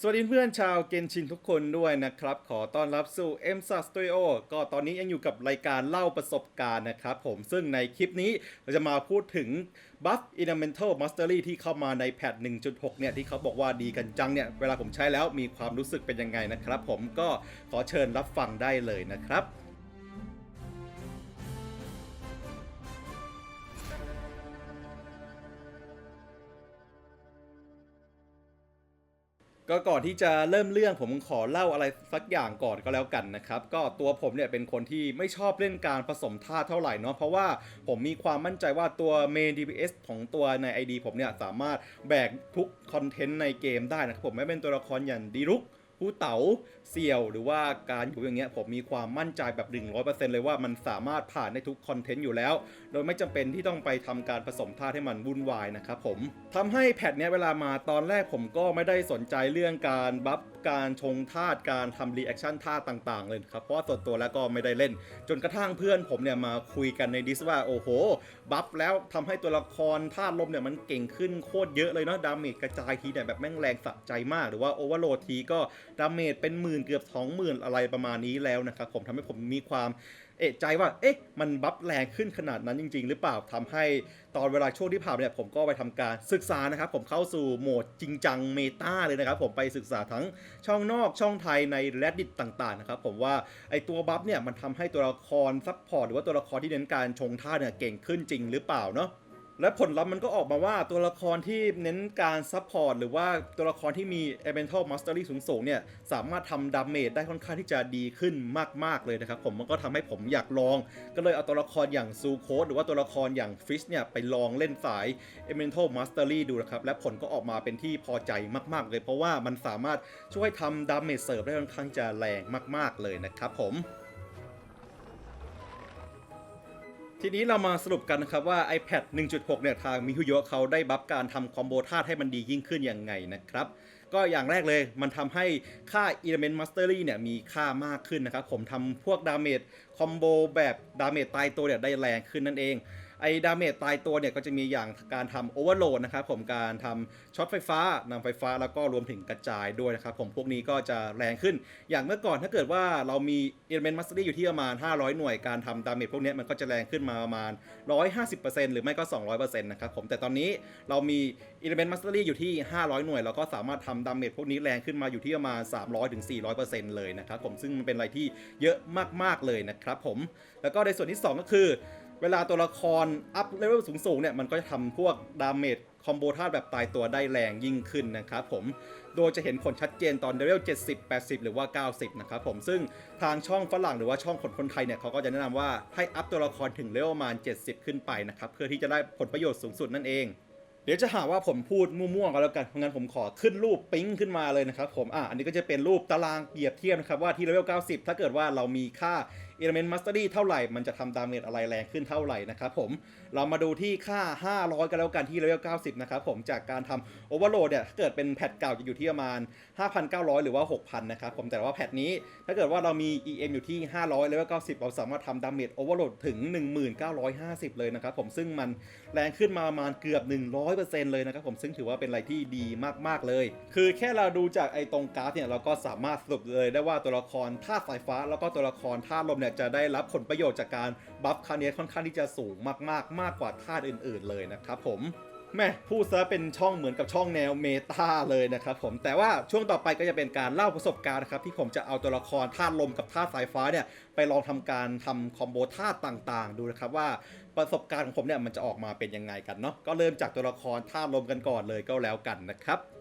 สวัสดีเพื่อนชาวเกนชินทุกคนด้วยนะครับ ขอต้อนรับสู่ m s a Studio ก็ตอนนี้ยังอยู่กับรายการเล่าประสบการณ์นะครับผมซึ่งในคลิปนี้เราจะมาพูดถึง Buff Elemental Mastery ที่เข้ามาในแพท 1.6 เนี่ย ที่เขาบอกว่าดีกันจังเนี่ย เวลาผมใช้แล้วมีความรู้สึกเป็นยังไงนะครับผมก็ขอเชิญรับฟังได้เลยนะครับ ก็ก่อนที่จะเริ่มเรื่องผมขอเล่าอะไรสักอย่างก่อนก็แล้วกันนะครับ ก็ตัวผมเนี่ยเป็นคนที่ไม่ชอบเล่นการผสมท่าเท่าไหร่เนาะเพราะว่าผมมีความมั่นใจว่าตัวเมน DPS ของตัวใน ID ผมเนี่ยสามารถแบกทุกคอนเทนต์ในเกมได้นะครับผมไม่เป็นตัวละครอย่างดีรุก ผู้เต๋าเสี่ยวหรือว่าการอยู่อย่างเงี้ยผมมีความมั่นใจแบบ 100%เลยว่ามันสามารถผ่านในทุกคอนเทนต์อยู่แล้ว โดยไม่จำเป็นที่ต้องไปทำการผสมท่าให้มันวุ่นวายนะครับผมทำให้แพทเนี้ยเวลามาตอนแรกผมก็ไม่ได้สนใจเรื่องการบัฟการชงท่าการทำรีแอคชั่นท่าต่างๆ เลยครับเพราะส่วนตัวแล้วก็ไม่ได้เล่น จนกระทั่งเพื่อนผมเนี่ยมาคุยกันในดิสว่าโอ้โหบัฟแล้วทำให้ตัวละครท่าลมเนี่ยมันเก่งขึ้นโคตรเยอะเลยเนาะดาเมจกระจายทีเนี่ยแบบแม่งแรงสะใจมาก หรือว่าโอเวอร์โหลดทีก็ ดาเมจเป็นหมื่นเกือบสองหมื่นอะไรประมาณนี้แล้วนะครับผมทำให้ผมมีความเอะใจว่าเอ๊ะมันบัฟแรงขึ้นขนาดนั้นจริง ๆ หรือเปล่าทำให้ตอนเวลาช่วงที่ผ่านเนี่ยผมก็ไปทำการศึกษานะครับผมเข้าสู่โหมดจริงจังเมตาเลยนะครับผมไปศึกษาทั้งช่องนอกช่องไทยใน reddit ต่างๆนะครับผมว่าไอตัวบัฟเนี่ยมันทำให้ตัวละครซัพพอร์ตหรือว่าตัวละครที่เน้นการชงท่าเนี่ยเก่งขึ้นจริงหรือเปล่าเนาะ และผลลัพธ์มันก็ออกมาว่าตัวละครที่เน้นการซัพพอร์ตหรือว่าตัวละครที่มี Elemental Mastery สูงๆเนี่ยสามารถทำดาเมจได้ค่อนข้างที่จะดีขึ้นมาก ๆ เลยนะครับผมมันก็ทำให้ผมอยากลอง ก็เลยเอาตัวละครอย่างซูโคดหรือว่าตัวละครอย่างฟิชเนี่ยไปลองเล่นสาย Elemental Mastery ดูนะครับ และผลก็ออกมาเป็นที่พอใจมาก ๆ เลย เพราะว่ามันสามารถช่วยทำดาเมจเสริมได้ค่อนข้างจะแรงมาก ๆ เลยนะครับผม ทีนี้เรามาสรุปกันนะครับว่า iPad 1.6 เนี่ยทางมิฮุโยะเขาได้บัฟการทำคอมโบธาตุให้มันดียิ่งขึ้นยังไงนะครับ ก็อย่างแรกเลยมันทำให้ค่า Element Mastery เนี่ยมีค่ามากขึ้นนะครับ ผมทำพวกดาเมจคอมโบแบบดาเมจตายตัวเนี่ยได้แรงขึ้นนั่นเอง ไอ้ดาเมจตายตัวเนี่ยก็จะมีอย่างการทำโอเวอร์โหลดนะครับผมการทำช็อตไฟฟ้านำไฟฟ้าแล้วก็รวมถึงกระจายด้วยนะครับผมพวกนี้ก็จะแรงขึ้น อย่างเมื่อก่อนถ้าเกิดว่าเรามี Element Mastery อยู่ที่ประมาณ 500 หน่วยการทำดาเมจพวกนี้มันก็จะแรงขึ้นมาประมาณ 150%หรือไม่ก็ 200%นะครับผมแต่ตอนนี้เรามี Element Mastery อยู่ที่ 500 หน่วยเราก็สามารถทำดาเมจพวกนี้แรงขึ้นมาอยู่ที่ประมาณ 300-400%เลยนะครับผมซึ่งมันเป็นอะไรที่เยอะมากๆเลยนะครับผมแล้วก็ในส่วนที่ 2 ก็คือ เวลาตัวละครอัพเลเวลสูงๆเนี่ยมันก็จะทำพวกดาเมจคอมโบธาตุแบบตายตัวได้แรงยิ่งขึ้นนะครับผม โดยจะเห็นผลชัดเจนตอนเลเวล70 80 หรือว่า 90 นะครับผม ซึ่งทางช่องฝรั่งหรือว่าช่องคนคนไทยเนี่ยเขาก็จะแนะนำว่าให้อัพตัวละครถึงเลเวลประมาณ 70 ขึ้นไปนะครับ เพื่อที่จะได้ผลประโยชน์สูงสุดนั่นเอง เดี๋ยวจะหาว่าผมพูดมั่วๆกันแล้วกัน เพราะงั้นผมขอขึ้นรูปปิ๊งขึ้นมาเลยนะครับผม อะ อันนี้ก็จะเป็นรูปตารางเปรียบเทียบนะครับว่าที่เลเวล90 ถ้าเกิดว่าเรามีค่า Element Mastery เท่าไหร่ มันจะทำดาเมจอะไรแรงขึ้นเท่าไหร่นะครับผม เรามาดูที่ค่า 500 กันแล้วกันที่เลเวล90 นะครับผม จากการทำ Overload เนี่ยถ้าเกิดเป็นแพทเก่าจะอยู่ที่ประมาณ 5,900 หรือว่า 6,000 นะครับผม แต่ว่าแพทนี้ ถ้าเกิดว่าเรามี EM อยู่ที่ 500 เลเวล90 เราสามารถทำดาเมจ Overload ถึง 1950 เลยนะครับผม ซึ่งมันแรงขึ้นมาประมาณเกือบ 100%เลยนะครับผม ซึ่งถือว่าเป็นอะไรที่ดีมากๆเลย คือแค่เราดูจากไอ้ตรงกราฟเนี่ย เราก็สามารถสรุปเลยได้ว่าตัวละครธาตุสายฟ้าแล้วก็ตัวละครธาตุลมเนี่ยจะได้รับผลประโยชน์จากการบัฟคาเนียค่อนข้างที่จะสูงมากๆ มากกว่าธาตุอื่น ๆ เลยนะครับผมแม่พูดซะเป็นช่องเหมือนกับช่องแนวเมตาเลยนะครับผมแต่ว่าช่วงต่อไปก็จะเป็นการเล่าประสบการณ์นะครับที่ผมจะเอาตัวละครธาตุลมกับธาตุสายฟ้าเนี่ยไปลองทำการทำคอมโบธาตุต่างๆ ดูนะครับว่าประสบการณ์ของผมเนี่ยมันจะออกมาเป็นยังไงกันเนาะก็เริ่มจากตัวละครธาตุลมกันก่อนเลยก็แล้วกันนะครับ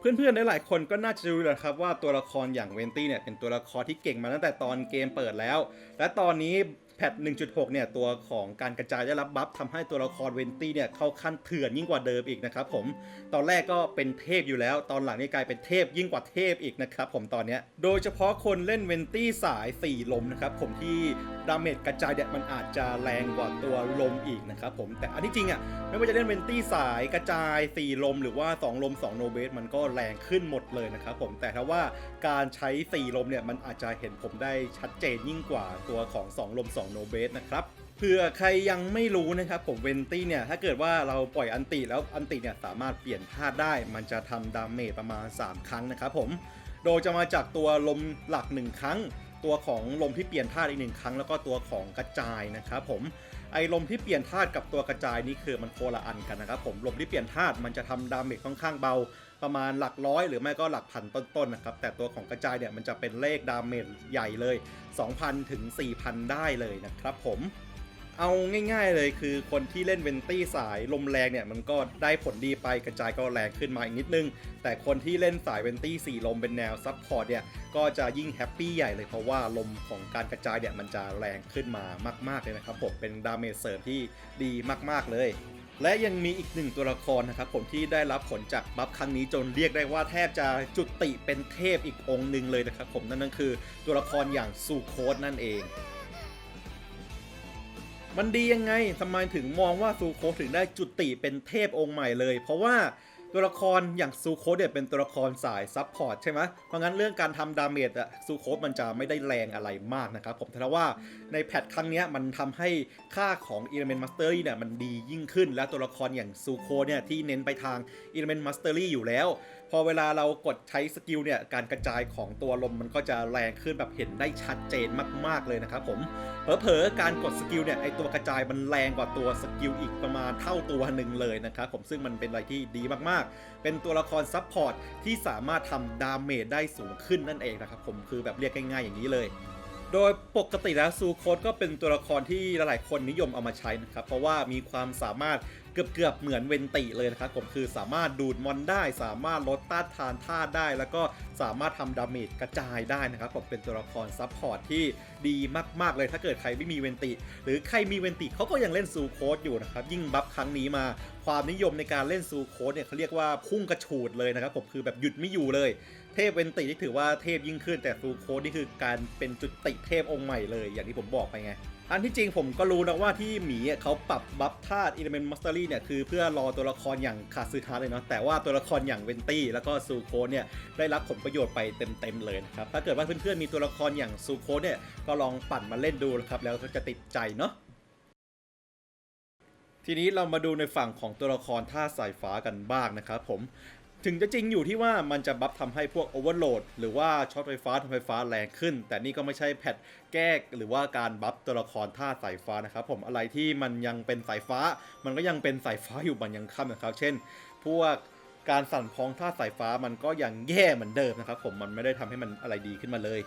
เพื่อนๆ หลายๆคนก็น่าจะรู้แล้วครับว่าตัวละครอย่างเวนตี้เนี่ยเป็นตัวละครที่เก่งมาตั้งแต่ตอนเกมเปิดแล้ว และตอนนี้ พท1.6 เนี่ย ตัวของการกระจายได้รับบัฟทำให้ตัวละครเวนตี้เนี่ย เข้าขั้นเถื่อนยิ่งกว่าเดิมอีกนะครับผม ตอนแรกก็เป็นเทพอยู่แล้ว ตอนหลังนี่กลายเป็นเทพยิ่งกว่าเทพอีกนะครับผมตอนเนี้ย โดยเฉพาะคนเล่นเวนตี้สาย4ลมนะครับผมที่ดาเมจกระจายเนี่ยมันอาจจะแรงกว่าตัวลมอีกนะครับผมแต่อันที่จริงอะไม่ว่าจะเล่นเวนตี้สายกระจาย4ลม หรือว่า 2 ลม 2 โนเบสมันก็แรงขึ้นหมดเลยนะครับผมแต่ถ้าว่าการใช้4ลมเนี่ยมันอาจจะเห็นผมได้ชัดเจนยิ่งกว่าตัวของ 2 ลม 2โนเบสนะครับเผื่อใครยังไม่รู้นะครับผมเวนตี้เนี่ย ถ้าเกิดว่าเราปล่อยอันติแล้วอันติเนี่ย สามารถเปลี่ยนธาตุได้ มันจะทำดาเมจประมาณ 3 ครั้งนะครับผม โดยจะมาจากตัวลมหลัก 1 ครั้ง ตัวของลมที่เปลี่ยนธาตุอีกหนึ่งครั้ง แล้วก็ตัวของกระจายนะครับผมไอ้ลมที่เปลี่ยนธาตุกับตัวกระจายนี่คือมันโคละอันกันนะครับผมลมที่เปลี่ยนธาตุมันจะทำดาเมจค่อนข้างเบา ประมาณหลักร้อยหรือไม่ก็หลักพันต้นๆนะครับ แต่ตัวของกระจายเนี่ยมันจะเป็นเลขดาเมจใหญ่เลย 2,000 ถึง 4,000 ได้เลยนะครับผมเอาง่ายๆเลยคือคนที่เล่นเวนตี้สายลมแรงเนี่ยมันก็ได้ผลดีไปกระจายก็แรงขึ้นมาอีกนิดนึง แต่คนที่เล่นสายเวนตี้สี่ลมเป็นแนวซับพอร์ตเนี่ยก็จะยิ่งแฮปปี้ใหญ่เลยเพราะว่าลมของการกระจายเนี่ยมันจะแรงขึ้นมามากๆเลยนะครับผมเป็นดาเมจเสริมที่ดีมากๆเลย และยังมีอีกหนึ่งตัวละครนะครับผมที่ได้รับผลจากบัฟครั้งนี้จนเรียกได้ว่าแทบจะจุติเป็นเทพอีกองค์หนึ่งเลยนะครับผมนั่นก็คือตัวละครอย่างซูโคสนั่นเอง มันดียังไงทำไมถึงมองว่าซูโคสถึงได้จุติเป็นเทพองค์ใหม่เลย เพราะว่า ตัวละครอย่างซูโคเนี่ยเป็นตัวละครสายซับพอร์ตใช่ไหมเพราะงั้นเรื่องการทำดาเมจอะซูโคมันจะไม่ได้แรงอะไรมากนะครับผมแต่ว่าในแพทครั้งนี้มันทำให้ค่าของ Element Mastery เนี่ยมันดียิ่งขึ้น และตัวละครอย่างซูโคเนี่ยที่เน้นไปทาง Element Mastery อยู่แล้ว พอเวลาเรากดใช้สกิลเนี่ยการกระจายของตัวลมมันก็จะแรงขึ้นแบบเห็นได้ชัดเจนมาก ๆเลยนะครับผมเผลอๆการกดสกิลเนี่ยไอตัวกระจายมันแรงกว่าตัวสกิลอีกประมาณเท่าตัวหนึ่งเลยนะครับผมซึ่งมันเป็นอะไรที่ดีมากๆเป็นตัวละครซับพอร์ตที่สามารถทำดาเมจได้สูงขึ้นนั่นเองนะครับผมคือแบบเรียกง่ายๆอย่างนี้เลย โดยปกติแล้วซูโคสก็เป็นตัวละครที่หลายๆคนนิยมเอามาใช้นะครับ เพราะว่ามีความสามารถเกือบๆเหมือนเวนติเลยนะครับผมคือสามารถดูดมอนได้ สามารถลดต้านทานธาตุได้ แล้วก็สามารถทำดาเมจกระจายได้นะครับผมเป็นตัวละครซับพอร์ตที่ดีมากๆเลยถ้าเกิดใครไม่มีเวนติ หรือใครมีเวนติเขาก็ยังเล่นซูโคสอยู่นะครับยิ่งบัฟครั้งนี้มาความนิยมในการเล่นซูโคสเนี่ยเขาเรียกว่าพุ่งกระฉูดเลยนะครับผมคือแบบหยุดไม่อยู่เลย พเวนตินี่ถือว่าเทพยิ่งขึ้น แต่ซูโคสนี่คือการเป็นจุดติเทพองค์ใหม่เลยอย่างที่ผมบอกไปไง อันที่จริงผมก็รู้นะว่าที่หมีเขาปรับบัฟธาตุ Element Mastery เนี่ยคือเพื่อรอตัวละครอย่างคาซึฮะเลยเนาะแต่ว่าตัวละครอย่างเวนตี้แล้วก็ซูโคเนี่ยได้รับผลประโยชน์ไปเต็มๆเลยนะครับถ้าเกิดว่าเพื่อนๆมีตัวละครอย่างซูโคเนี่ยก็ลองปั่นมาเล่นดูนะครับแล้วก็จะติดใจเนาะทีนี้เรามาดูในฝั่งของตัวละครท่าสายฟ้ากันบ้างนะครับผม ถึงจะจริงอยู่ที่ว่ามันจะบัฟทำให้พวกโอเวอร์โหลดหรือว่าช็อตไฟฟ้าทำไฟฟ้าแรงขึ้น แต่นี่ก็ไม่ใช่แพทแก้หรือว่าการบัฟตัวละครท่าสายฟ้านะครับผมอะไรที่มันยังเป็นสายฟ้า มันก็ยังเป็นสายฟ้าอยู่มันยังค่ำนะครับ เช่น พวกการสั่นพองท่าสายฟ้ามันก็ยังแย่เหมือนเดิมนะครับผมมันไม่ได้ทำให้มันอะไรดีขึ้นมาเลย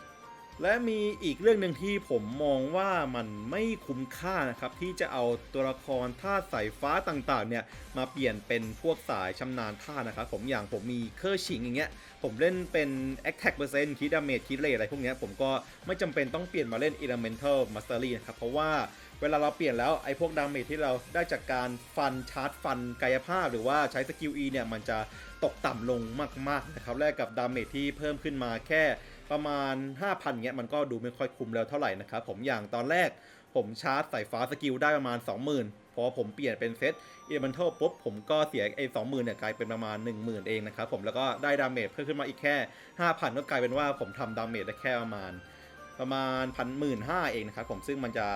และมีอีกเรื่องหนึ่งที่ผมมองว่ามันไม่คุ้มค่านะครับ ที่จะเอาตัวละครท่าสายฟ้าต่างๆ เนี่ยมาเปลี่ยนเป็นพวกสายชำนาญท่านะครับ ผมอย่างผมมีเคอร์ชิงอย่างเงี้ยผมเล่นเป็น Attack Percent คิดดาเมจคิดเลอะไรพวกเนี้ยผมก็ไม่จำเป็นต้องเปลี่ยนมาเล่น Elemental Mastery นะครับเพราะว่า เวลาเราเปลี่ยนแล้วไอ้พวกดาเมจที่เราได้จากการฟันชาร์จฟันกายภาพ หรือว่าใช้สกิล E เนี่ยมันจะตกต่ำลงมากๆนะครับแลกกับดาเมจที่เพิ่มขึ้นมาแค่ประมาณ 5,000เงี้ยมันก็ดูไม่ค่อยคุ้มแล้วเท่าไหร่นะครับผมอย่างตอนแรกผมชาร์จสายฟ้าสกิลได้ประมาณ 20,000 พอผมเปลี่ยนเป็นเซตเอเ e นทัลปุ๊บผมก็เสียไอ้20,000เนี่ยกลายเป็นประมาณ 10,000 เองนะครับผมแล้วก็ได้ดาเมจเพิ่มขึ้นมาอีกแค่ 5,000 ก็กลายเป็นว่าผมทำดาเมจได้แค่ประมาณประมาณพันหมื่นห้าเองนะครับผมซึ่งมันจะ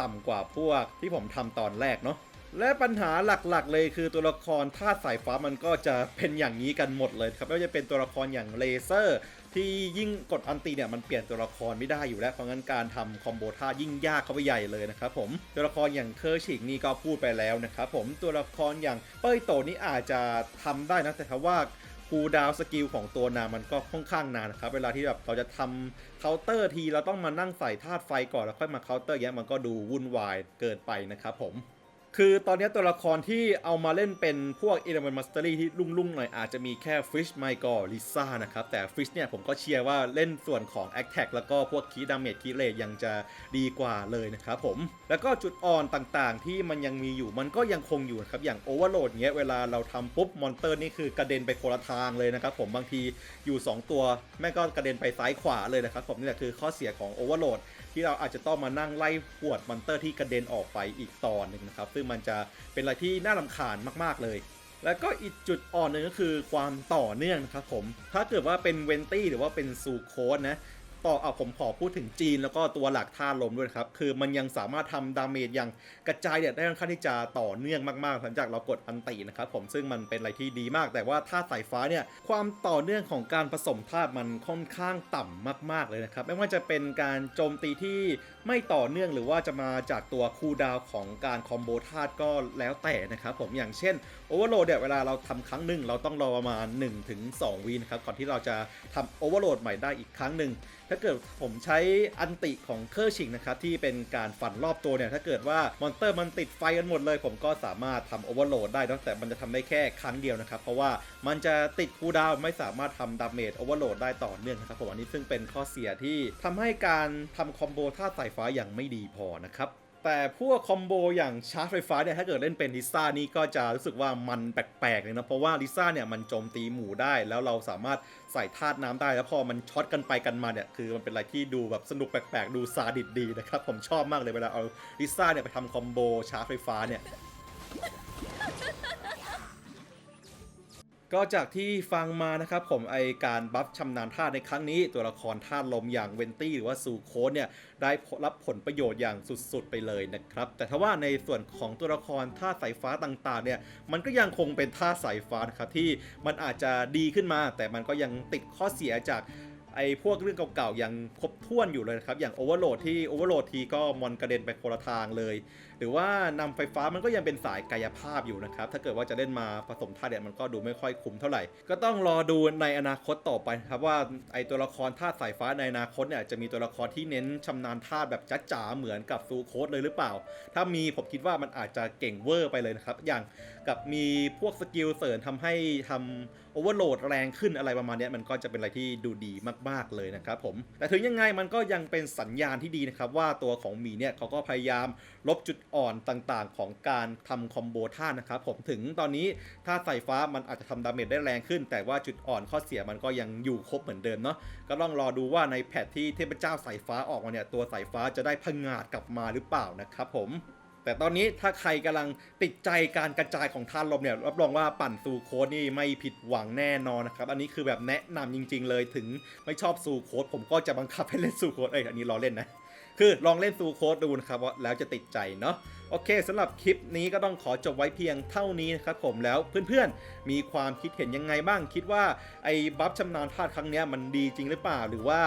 ต่ำกว่าพวกที่ผมทำตอนแรกเนาะและปัญหาหลักๆ เลยคือตัวละครธาตุสายฟ้ามันก็จะเป็นอย่างนี้กันหมดเลยครับไม่ว่าจะเป็นตัวละครอย่างเลเซอร์ ที่ยิ่งกดอันตีเนี่ยมันเปลี่ยนตัวละครไม่ได้อยู่แล้วเพราะงั้นการทำคอมโบท่ายิ่งยากเข้าไปใหญ่เลยนะครับผมตัวละครอย่างเคอร์ชิกนี่ก็พูดไปแล้วนะครับผมตัวละครอย่างเป้ยโตนี่อาจจะทำได้นะแต่ถ้าว่า คูลดาวสกิลของตัวนามันก็ค่อนข้างนานนะครับ เวลาที่แบบเราจะทำเคาน์เตอร์ทีเราต้องมานั่งใส่ธาตุไฟก่อนแล้วค่อยมาเคาน์เตอร์เงี้ยมันก็ดูวุ่นวายเกินไปนะครับผม คือตอนนี้ตัวละครที่เอามาเล่นเป็นพวก Element Mastery ที่ลุ่งๆหน่อยอาจจะมีแค่ Fish m i g o r Lisa นะครับ แต่ Fish เนี่ยผมก็เชียร์ว่าเล่นส่วนของ Attack แล้วก็พวก Key Damage Key Rate ยังจะดีกว่าเลยนะครับผม แล้วก็จุดอ่อนต่างๆ ที่มันยังมีอยู่มันก็ยังคงอยู่ครับ อย่าง Overload เงี้ยเวลาเราทำปุ๊บมอนเตอร์นี่คือกระเด็นไปคนละทางเลยนะครับผมบางทีอยู่ 2 ตัวแม่ก็กระเด็นไปซ้ายขวาเลยนะครับผมนี่แหละคือข้อเสียของ Overload ที่เราอาจจะต้องมานั่งไล่ขวดมอนเตอร์ที่กระเด็นออกไปอีกตอนหนึ่งนะครับ ซึ่งมันจะเป็นอะไรที่น่าลำคาญมากๆเลยแล้วก็อีกจุดอ่อนหนึ่งก็คือความต่อเนื่องนะครับผม ถ้าเกิดว่าเป็นเวนตี้หรือว่าเป็นซูโคสนะ ต่อเอาผมขอพูดถึงจีนแล้วก็ตัวหลักท่าลมด้วยครับ คือมันยังสามารถทำดาเมจอย่างกระจายเนี่ยได้ค่อนข้างที่จะต่อเนื่องมากๆหลังจากเรากดอันตินะครับผมซึ่งมันเป็นอะไรที่ดีมาก แต่ว่าท่าสายฟ้าเนี่ยความต่อเนื่องของการผสมธาตุมันค่อนข้างต่ำมาก ๆเลยนะครับไม่ว่าจะเป็นการโจมตีที่ไม่ต่อเนื่องหรือว่าจะมาจากตัวคูดาวของการคอมโบธาตุก็แล้วแต่นะครับผมอย่างเช่น โอเวอร์โหลดเนี่ยเวลาเราทำครั้งหนึ่งเราต้องรอประมาณ 1-2วินะครับก่อนที่เราจะทำโอเวอร์โหลดใหม่ได้อีกครั้งหนึ่งถ้าเกิดผมใช้อันติของเคอร์ชิงนะครับที่เป็นการฝันรอบตัวเนี่ยถ้าเกิดว่ามอนเตอร์มันติดไฟกันหมดเลย ผมก็สามารถทำโอเวอร์โหลดได้นะแต่มันจะทำได้แค่ครั้งเดียวนะครับ เพราะว่ามันจะติดคูดาวไม่สามารถทำดาเมจโอเวอร์โหลดได้ต่อเนื่องนะครับผมอันนี้ซึ่งเป็นข้อเสียที่ทำให้การทำคอมโบท่าสายฟ้าอย่างไม่ดีพอนะครับ แต่พวกคอมโบอย่างชาร์จไฟฟ้าเนี่ยถ้าเกิดเล่นเป็นลิซ่านี่ก็จะรู้สึกว่ามันแปลกๆเลยนะเพราะว่าลิซ่าเนี่ยมันโจมตีหมู่ได้ แล้วเราสามารถใส่ธาตุน้ำได้ แล้วพอมันช็อตกันไปกันมาเนี่ยคือมันเป็นอะไรที่ดูแบบสนุกแปลกๆ ดูซาดิสดีนะครับ ผมชอบมากเลยเวลาเอาลิซ่าเนี่ยไปทำคอมโบชาร์จไฟฟ้าเนี่ย ก็จากที่ฟังมานะครับผมไอการบัฟชำนาญท่าตุในครั้งนี้ ตัวละครท่าตุลมอย่างเวนตี้หรือว่าซูโคนเนี่ยได้รับผลประโยชน์อย่างสุดๆไปเลยนะครับ แต่ถ้าว่าในส่วนของตัวละครท่าตุสายฟ้าต่างๆเนี่ยมันก็ยังคงเป็นท่าตุสายฟ้านะครับที่มันอาจจะดีขึ้นมา แต่มันก็ยังติดข้อเสียจากไอ้พวกเรื่องเก่าๆยังครบถ้วนอยู่เลยนะครับ อย่างโอเวอร์โหลดที่โอเวอร์โหลดทีก็มอนกระเด็นไปคนละทางเลย หรือว่านำไฟฟ้ามันก็ยังเป็นสายกายภาพอยู่นะครับ ถ้าเกิดว่าจะเล่นมาผสมธาตุเนี่ยมันก็ดูไม่ค่อยคุ้มเท่าไหร่ ก็ต้องรอดูในอนาคตต่อไปครับว่าไอตัวละครธาตุสายฟ้าในอนาคตเนี่ยจะมีตัวละครที่เน้นชำนาญธาตุแบบจ๋าๆเหมือนกับซูโคสเลยหรือเปล่า ถ้ามีผมคิดว่ามันอาจจะเก่งเวอร์ไปเลยนะครับ อย่างกับมีพวกสกิลเสริมทำให้ทำโอเวอร์โหลดแรงขึ้นอะไรประมาณนี้มันก็จะเป็นอะไรที่ดูดีมาก ๆเลยนะครับผมแต่ถึงยังไงมันก็ยังเป็นสัญญาณที่ดีนะครับว่าตัวของหมีเนี่ยเขาก็พยายามลบจุดอ่อนต่างๆ ของการทำคอมโบท่านะครับผมถึงตอนนี้ถ้าสายฟ้ามันอาจจะทำดาเมจได้แรงขึ้น แต่ว่าจุดอ่อนข้อเสียมันก็ยังอยู่ครบเหมือนเดิมเนาะก็ต้องรอดูว่าในแพทที่เทพเจ้าสายฟ้าออกมาเนี่ยตัวสายฟ้าจะได้พังงาดกลับมาหรือเปล่านะครับผมแต่ตอนนี้ถ้าใครกำลังติดใจการกระจายของท่านลมเนี่ยรับรองว่าปั่นซูโคดนี่ไม่ผิดหวังแน่นอนนะครับ อันนี้คือแบบแนะนำจริง ๆ เลยถึงไม่ชอบซูโคดผมก็จะบังคับให้เล่นซูโคดเอ้ยอันนี้ล้อเล่นนะ คือลองเล่นซูโค้ดดูนะครับว่าแล้วจะติดใจเนาะโอเคสำหรับคลิปนี้ก็ต้องขอจบไว้เพียงเท่านี้นะครับผมแล้วเพื่อนๆ มีความคิดเห็นยังไงบ้างคิดว่าไอ้บัฟชำนาญธาตุครั้งนี้มันดีจริงหรือเปล่าหรือว่า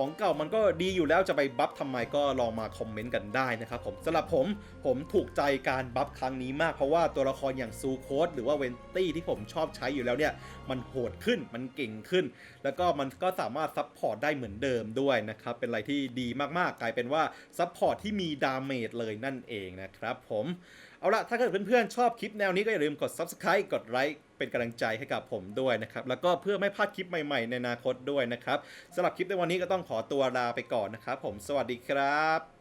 ของเก่ามันก็ดีอยู่แล้วจะไปบัฟทำไมก็ลองมาคอมเมนต์กันได้นะครับผมสำหรับผมผมถูกใจการบัฟครั้งนี้มากเพราะว่าตัวละครอย่างซูโคสหรือว่าเวนตี้ที่ผมชอบใช้อยู่แล้วเนี่ยมันโหดขึ้นมันเก่งขึ้น แล้วก็มันก็สามารถซับพอร์ตได้เหมือนเดิมด้วยนะครับเป็นอะไรที่ดีมากๆ กลายเป็นว่าซับพอร์ตที่มีดาเมจเลยนั่นเองนะครับผมเอาละถ้าเกิดเพื่อนๆชอบคลิปแนวนี้ก็อย่าลืมกด Subscribe กดไลค์ เป็นกำลังใจให้กับผมด้วยนะครับ แล้วก็เพื่อไม่พลาดคลิปใหม่ ๆ ในอนาคตด้วยนะครับสำหรับคลิปในวันนี้ก็ต้องขอตัวลาไปก่อนนะครับ ผมสวัสดีครับ